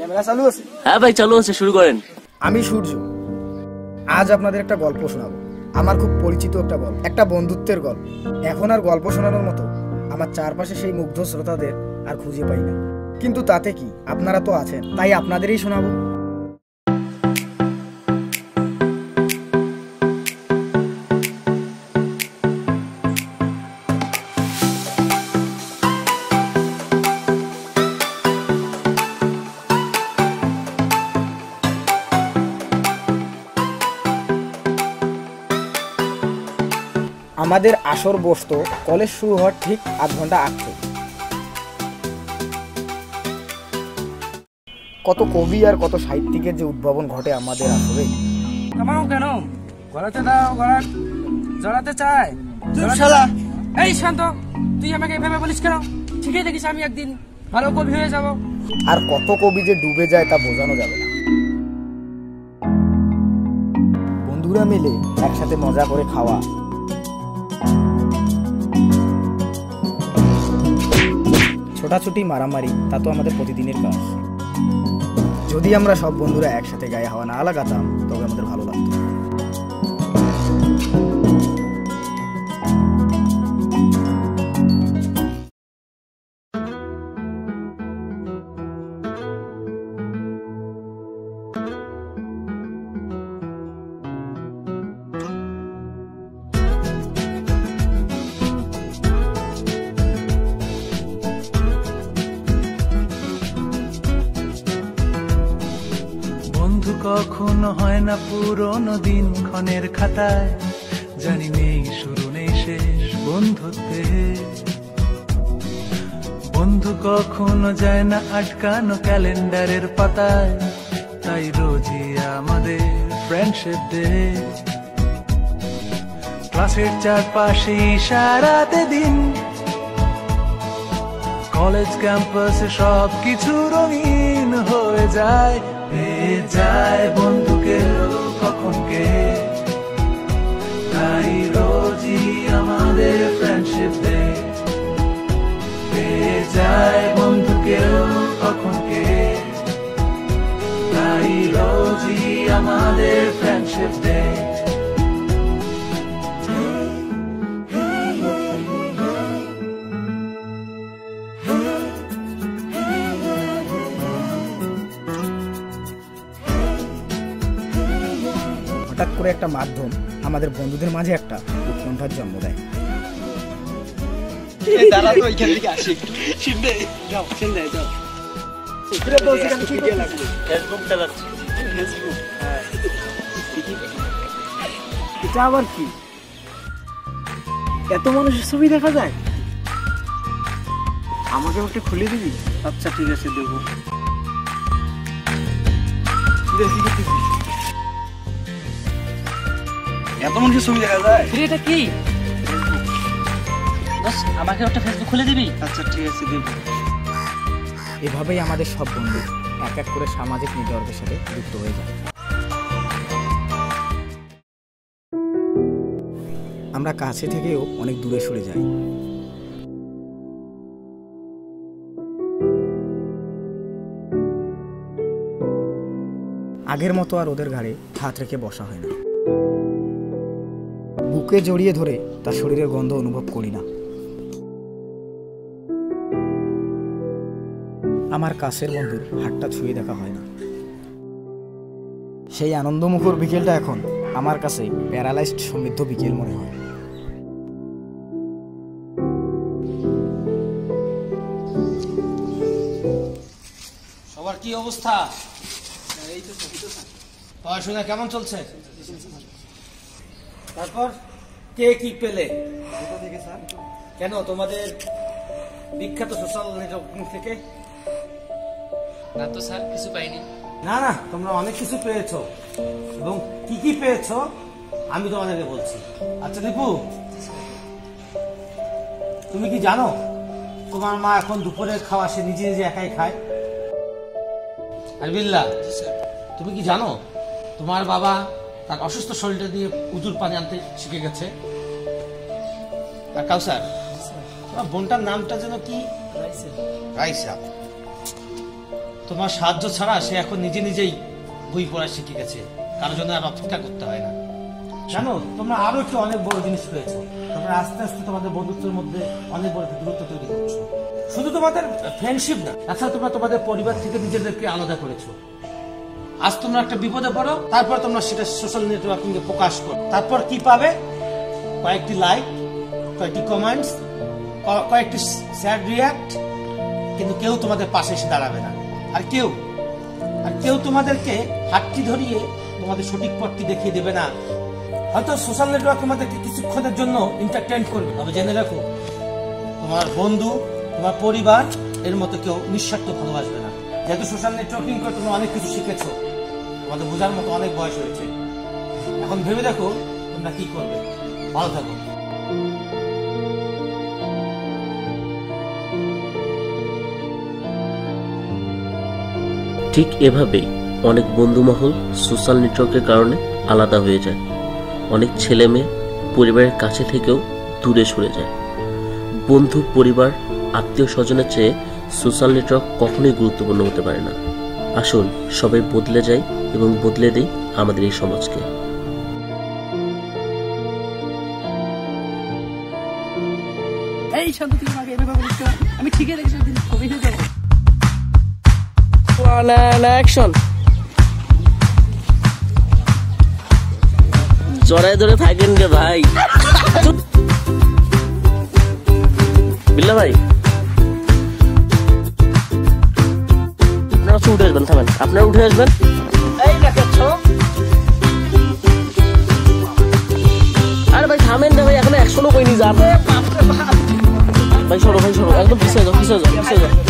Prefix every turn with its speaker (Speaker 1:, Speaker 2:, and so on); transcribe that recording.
Speaker 1: Camera চালু আছে?
Speaker 2: হ্যাঁ ভাই চালু আছে শুরু করেন।
Speaker 1: আমি সূর্য। আজ আপনাদের একটা গল্প শোনাবো। আমার খুব পরিচিত একটা গল্প। একটা বন্ধুত্বের গল্প। এখন আর গল্প শোনানোর মতো আমার চারপাশে সেই মুগ্ধ শ্রোতাদের আর খুঁজে পাই না। কিন্তু তাতে কি? আপনারা তো আছেন তাই আপনাদেরই শোনাবো। আমাদের আসর বসতো কলেজ শুরু হওয়ার ঠিক আধ ঘণ্টা আগ থেকে। কত কবি আর কত সাহিত্যিকের যে উদ্ভাবন ঘটে আমাদের আসরে।
Speaker 3: থামাও কেন? গলাতে দাও গলা জড়াতে চায়।
Speaker 1: শালা।
Speaker 3: এই শান্ত তুই আমাকে এভাবে বলিস কেন? ঠিকই দেখিস আমি একদিন ভালো কবি হয়ে যাব।
Speaker 1: আর কত কবি যে ডুবে যায় তা বোঝানো যাবে না। বন্ধুরা মিলে একসাথে মজা করে খাওয়া। ছোটাছুটি, মারামারি, তা তো আমাদের প্রতিদিনের কাজ। যদি আমরা সব বন্ধুরা একসাথে গায়ে হাওয়া না লাগাতাম, তবে আমাদের ভালো
Speaker 4: বন্ধু কখনো হয় না পুরনো দিন ক্ষণের খাতায়? জানি নেই, শুরু নেই, শেষ বন্ধুত্বে। বন্ধু কখনো যায় না আটকানো ক্যালেন্ডারের পাতায়। তাই রোজই আমাদের ফ্রেন্ডশিপ ডে ক্লাসের চারপাশে সারাতে দিন কলেজ ক্যাম্পাসে সব কিছু রঙিন হয়ে যায়। পেয়ে যায় বন্ধুকে কখন কে তাই রোজই আমাদের ফ্রেন্ডশিপ ডে পেয়ে যায় বন্ধুকে কখন কে তাই রোজই আমাদের
Speaker 1: করে একটা মাধ্যম আমাদের বন্ধুদের মাঝে একটা উৎকণ্ঠার জন্ম দেয়।
Speaker 2: ফেসবুক চালাচ্ছি ফেসবুক।
Speaker 1: এটা আবার কি? এত মানুষের ছবি দেখা যায়? আমাকে ওটা খুলে দিবি?
Speaker 2: আচ্ছা ঠিক আছে দেবো।
Speaker 1: এত মানুষের ছবি দেখা যায়?
Speaker 3: এটা কি? দোস্ত, আমাকে একটা ফেসবুক খুলে দিবি?
Speaker 2: আচ্ছা ঠিক আছে দেবো।
Speaker 1: এভাবেই আমাদের সব বন্ধু এক এক করে সামাজিক নেটওয়ার্কের সাথে যুক্ত হয়ে যায়। আমরা কাছে থেকেও অনেক দূরে সরে যাই। আগের মতো আর ওদের ঘাড়ে হাত রেখে বসা হয় না। বুকে জড়িয়ে ধরে তার শরীরের গন্ধ অনুভব করি না। আমার কাছের বন্ধুর হাতটা ছুঁয়ে দেখা হয় না। সেই আনন্দমুখর বিকেলটা এখন আমার কাছে প্যারালাইজড সমৃদ্ধ বিকেল মনে হয়।
Speaker 3: সবার কি অবস্থা? পড়াশোনা কেমন চলছে? তারপর কে কি পেলে? কেন তোমাদের বিখ্যাত সোশ্যাল নেটওয়ার্কিং থেকে?
Speaker 5: না তো স্যার কিছু পাইনি।
Speaker 3: না না তোমরা অনেক কিছু পেয়েছ। এবং কি কি পেয়েছ আমি তোমাদেরকে বলছি। আচ্ছা দীপু তুমি কি জানো তোমার মা এখন দুপুরের খাওয়া সে নিজে নিজে একাই খায়? আর বিল্লা তুমি কি জানো তোমার বাবা তার অসুস্থ শরীরটা দিয়ে উজুর পানি আনতে শিখে গেছে। বোনটার নামটা যেন কি? রাইসা। তোমার সাহায্য ছাড়া সে এখন নিজে নিজেই বই পড়া শিখে গেছে। কারোর জন্য আর অপেক্ষা করতে হয় না। জানো, তোমরা আরও একটু অনেক বড় জিনিস পেয়েছ তোমরা আস্তে আস্তে তোমাদের বন্ধুত্বের মধ্যে অনেক বড় দূরত্ব তৈরি করছ। শুধু তোমাদের ফ্রেন্ডশিপ না, তাছাড়া তোমরা তোমাদের পরিবার থেকে নিজেদেরকে আলাদা করেছ। আজ তোমরা একটা বিপদে পড়ো, তারপর তোমরা সেটা সোশ্যাল নেটওয়ার্কিং এ প্রকাশ করো। তারপর কি পাবে? কয়েকটি লাইক কয়েকটি কমেন্টস কয়েকটি স্যাড রিয়াক্ট কিন্তু কেউ তোমাদের পাশে এসে দাঁড়াবে না। আর কেউ আর কেউ তোমাদেরকে হাতটি ধরিয়ে তোমাদের সঠিক পথটি দেখিয়ে দেবে না। হয়তো সোশ্যাল নেটওয়ার্ক তোমাদেরকে কিছুক্ষণের জন্য ইন্টারটেন করবে। তবে জেনে রাখো, তোমার বন্ধু, তোমার পরিবার, এর মতো কেউ নিঃস্বার্থ ভালোবাসবে না। যেহেতু সোশ্যাল নেটওয়ার্কিং করে তোমরা অনেক কিছু শিখেছো তোমাদের বোঝার মতো অনেক বয়স হয়েছে। এখন ভেবে দেখো তোমরা কি করবে। ভালো থাকো।
Speaker 2: ঠিক এভাবেই অনেক বন্ধুমহল সোশ্যাল নেটওয়ার্কের কারণে আলাদা হয়ে যায়। অনেক ছেলে মেয়ে পরিবারের কাছে থেকেও দূরে সরে যায়। বন্ধু, পরিবার আত্মীয় স্বজনের চেয়ে সোশ্যাল নেটওয়ার্ক কখনোই গুরুত্বপূর্ণ হতে পারে না। আসুন সবাই বদলে যাই এবং বদলে দিই আমাদের এই সমাজকে।
Speaker 5: এই শান্ত তুই আমাকে এভাবে বলিস আমি ঠিকই দেখেছি দিন কবি হয়ে যাব। অ্যাকশন জড়ায় ধরে থাকেন রে ভাই। বিল্লা ভাই আসবেন থামেন। আপনারা উঠে আসবেন। আরে ভাই থামেন না ভাই এখন একশো লোক হয়নি যান। ভাই সরো ভাই সরো একদম পিছিয়ে যাও পিছিয়ে যাও পিছিয়ে যাও।